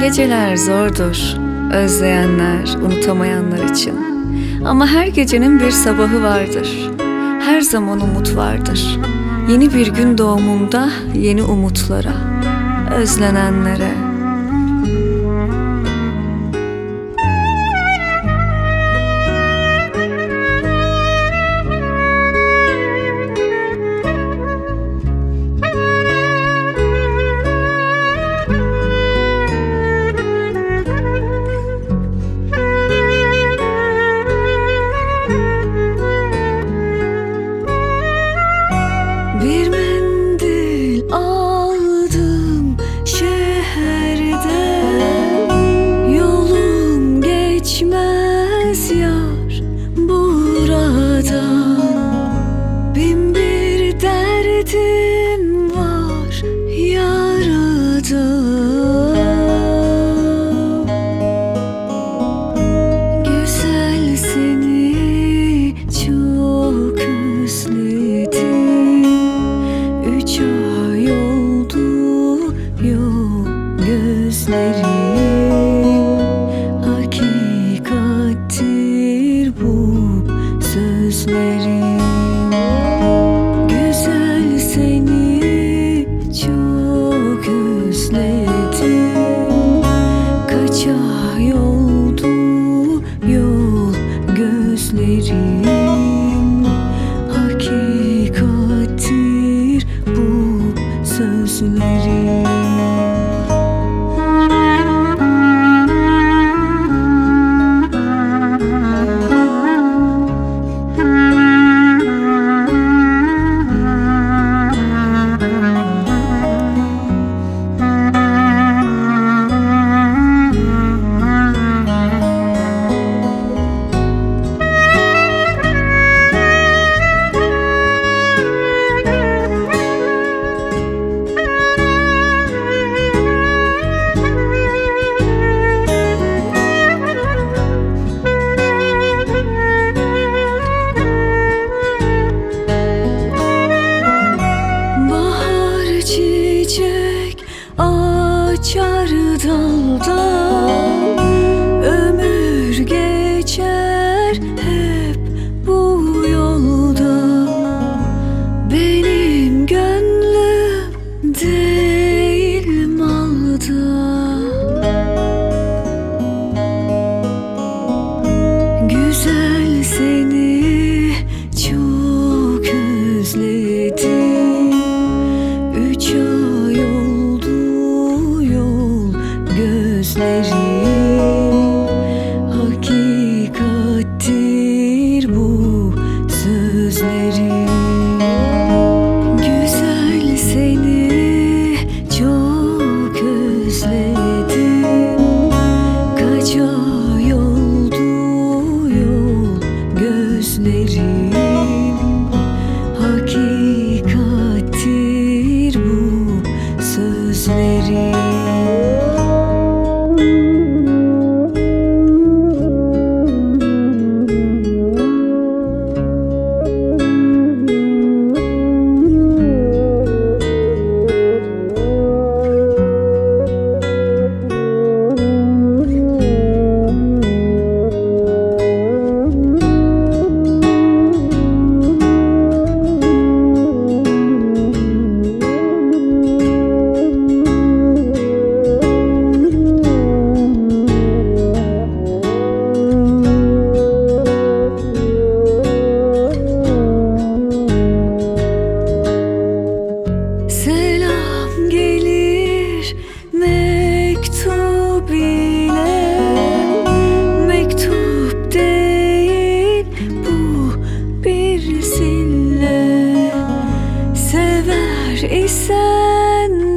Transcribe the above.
Geceler zordur, özleyenler, unutamayanlar için. Ama her gecenin bir sabahı vardır. Her zaman umut vardır. Yeni bir gün doğumunda yeni umutlara, özlenenlere. Derdim var yarada Güzel seni çok özledim. Üç ay oldu yok gözlerim Hakikattir bu sözlerim sözlerim isen